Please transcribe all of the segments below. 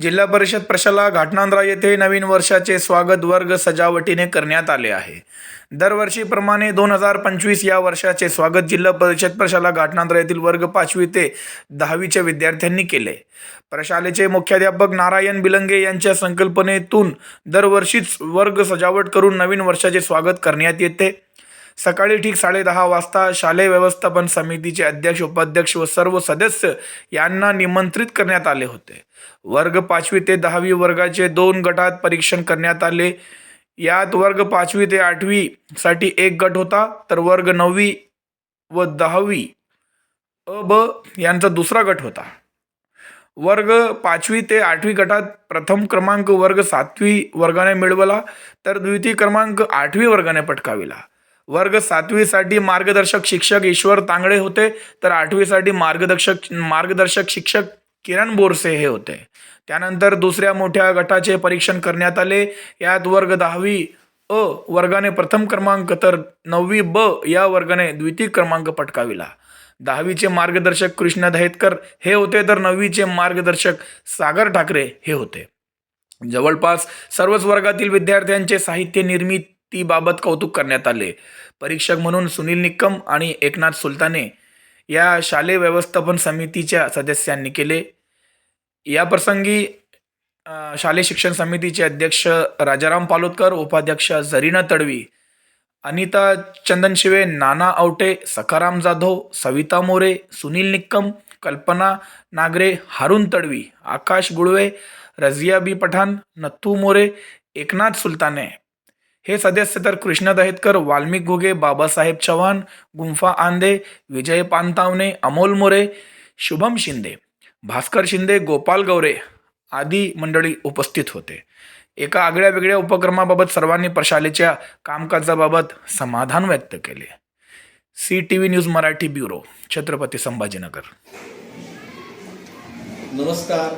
जिल्हा परिषद प्रशाला घाटनांद्रा येथे नवीन वर्षाचे स्वागत वर्ग सजावटीने करण्यात आले आहे. दरवर्षीप्रमाणे दोन हजार पंचवीस या वर्षाचे स्वागत जिल्हा परिषद प्रशाला घाटनांद्रा येथील वर्ग पाचवी ते दहावीच्या विद्यार्थ्यांनी केले. प्रशालेचे मुख्याध्यापक नारायण बिलंगे यांच्या संकल्पनेतून दरवर्षीच वर्ग सजावट करून नवीन वर्षाचे स्वागत करण्यात येते. सकाळी ठीक साडेदहा वाजता शालेय व्यवस्थापन समितीचे अध्यक्ष उपाध्यक्ष व सर्व सदस्य यांना निमंत्रित करण्यात आले होते. वर्ग पाचवी ते दहावी वर्गाचे दोन गटात परीक्षण करण्यात आले. यात वर्ग पाचवी ते आठवी साठी एक गट होता तर वर्ग नववी व दहावी अ ब यांचा दुसरा गट होता. वर्ग पाचवी ते आठवी गटात प्रथम क्रमांक वर्ग सातवी वर्गाने मिळवला तर द्वितीय क्रमांक आठवी वर्गाने पटकाविला. वर्ग सातवीसाठी मार्गदर्शक शिक्षक ईश्वर तांगडे होते. तर आठवीसाठी मार्गदर्शक मार्गदर्शक शिक्षक किरण बोरसे हे होते. त्यानंतर दुसऱ्या मोठ्या गटाचे परीक्षण करण्यात आले. यात वर्ग दहावी अ वर्गाने प्रथम क्रमांक तर नववी ब या वर्गाने द्वितीय क्रमांक पटकाविला. दहावीचे मार्गदर्शक कृष्ण दहेतकर हे होते तर नववीचे मार्गदर्शक सागर ठाकरे हे होते. जवळपास सर्वच वर्गातील विद्यार्थ्यांचे साहित्य निर्मितीबाबत कौतुक करण्यात आले. परीक्षक म्हणून सुनील निक्कम आणि एकनाथ सुलताने या शालेय व्यवस्थापन समितीच्या सदस्यांनी केले. या प्रसंगी शालेय शिक्षण समितीचे अध्यक्ष राजाराम पालोदकर उपाध्यक्ष जरीना तडवी अनिता चंदनशिवे नाना आवटे सखाराम जाधव सविता मोरे सुनील निक्कम कल्पना नागरे हारून तडवी आकाश गुळवे रझिया बी पठाण नथू मोरे एकनाथ सुलताने हे सदस्य तर कृष्णा दहेतकर वाल्मिक घुगे बाबासाहेब चव्हाण गुंफा आंदे विजय पानतावणे अमोल मोरे शुभम शिंदे भास्कर शिंदे गोपाल गौरे आदी मंडळी उपस्थित होते. एका आगळ्या वेगळ्या उपक्रमाबाबत सर्वांनी प्रशालेच्या कामकाजाबाबत समाधान व्यक्त केले. C T V news Marathi bureau Chhatrapati Sambhajinagar. नमस्कार.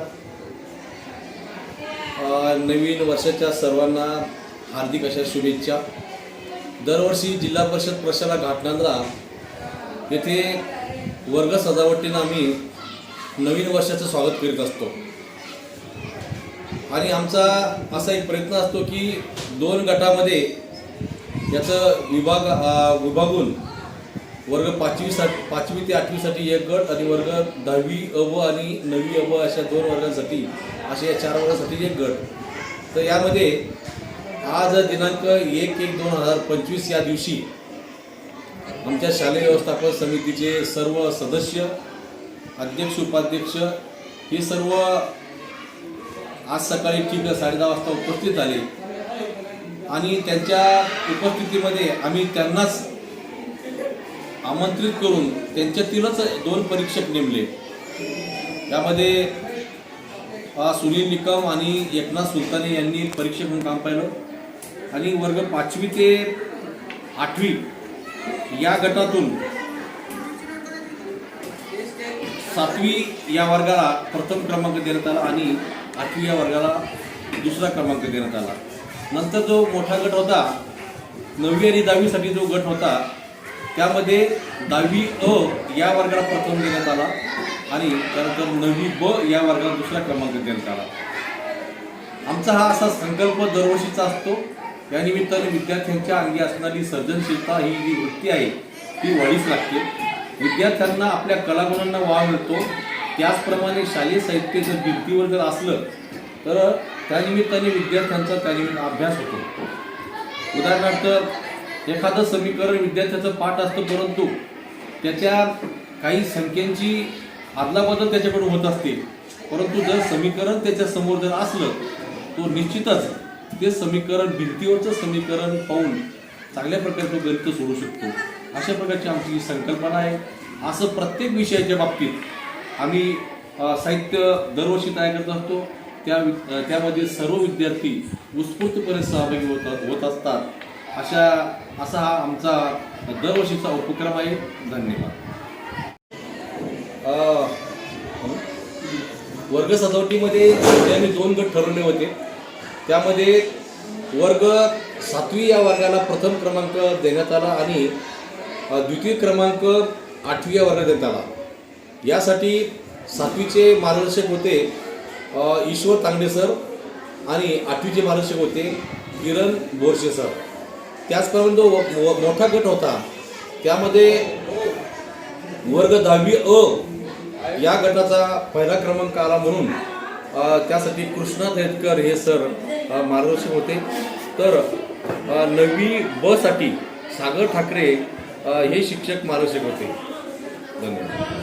नवीन वर्षाच्या सर्वांना हार्दिक अशा शुभेच्छा. दरवर्षी जिल्हा परिषद प्रशाला घाटनांद्रा येथे वर्ग सजावटीनं आम्ही नवीन वर्षाचं स्वागत करीत असतो. आणि आमचा असा एक प्रयत्न असतो की दोन गटामध्ये याचं विभाग विभागून वर्ग पाचवीसाठी पाचवी ते आठवीसाठी एक गट आणि वर्ग दहावी अव आणि नववी अव अशा दोन वर्गांसाठी असे या चार वर्गासाठी एक गट. तर यामध्ये आज दिनांक एक एक दोन हजार पंचवीस या दिवशी आमच्या शालेय व्यवस्थापन समितीचे सर्व सदस्य अध्यक्ष उपाध्यक्ष हे सर्व आज सकाळी ठीक साडेदहा वाजता उपस्थित झाले. आणि त्यांच्या उपस्थितीमध्ये आम्ही त्यांनाच आमंत्रित करून त्यांच्यातीलच दोन परीक्षक नेमले. यामध्ये सुनील निकम आणि एकनाथ सुलताने यांनी परीक्षक म्हणून काम पाहिलं. आणि वर्ग पाचवी ते आठवी या गटातून सातवी या वर्गाला प्रथम क्रमांक देण्यात आला आणि आठवी या वर्गाला दुसरा क्रमांक देण्यात आला. नंतर जो मोठा गट होता नववी आणि दहावीसाठी जो गट होता त्यामध्ये दहावी अ या वर्गाला प्रथम देण्यात आला आणि त्यानंतर नववी ब या वर्गाला दुसरा क्रमांक देण्यात आला. आमचा हा असा संकल्प दरवर्षीचा असतो. या निमित्ताने विद्यार्थ्यांच्या अंगी असणारी सर्जनशीलता ही जी वृत्ती आहे ती वाढीस लागते. विद्यार्थ्यांना आपल्या कलागुणांना वाव मिळतो. त्याचप्रमाणे शालेय साहित्य जर भिंतीवर जर असलं तर त्यानिमित्ताने विद्यार्थ्यांचा त्यानिमित्त अभ्यास होतो. उदाहरणार्थ एखादं समीकरण विद्यार्थ्याचं पाठ असतं परंतु त्याच्या काही संख्यांची आदलाबदल त्याच्याकडून होत असते. परंतु जर समीकरण त्याच्यासमोर जर असलं तो निश्चितच ते समीकरण भिंतीवरचं समीकरण पाहून चांगल्या प्रकारे तो गणित सोडू शकतो. अशा प्रकारची आमची ही संकल्पना आहे. असं प्रत्येक विषयाच्या बाबतीत आम्ही साहित्य दरवर्षी तयार करत असतो. त्या त्यामध्ये सर्व विद्यार्थी उत्स्फूर्तपणे सहभागी होतात होत असतात. अशा असा हा आमचा दरवर्षीचा उपक्रम आहे. धन्यवाद. वर्ग सजावटीमध्ये आम्ही दोन गट ठरवले होते त्यामध्ये वर्ग सातवी या वर्गाला प्रथम क्रमांक देण्यात आला आणि द्वितीय क्रमांक आठवी या वर्गात देण्यात आला. यासाठी सातवीचे मार्गदर्शक होते ईश्वर तांगडे सर आणि आठवीचे मार्गदर्शक होते किरण बोरशे सर. त्याचप्रमाणे जो व- मोठा गट होता त्यामध्ये वर्ग दहावी अ या गटाचा पहिला क्रमांक आला म्हणून त्यासाठी कृष्णा दहेतकर हे सर मार्गदर्शक होते. तर नवी बसाठी सागर ठाकरे हे शिक्षक मार्गदर्शक होते. धन्यवाद.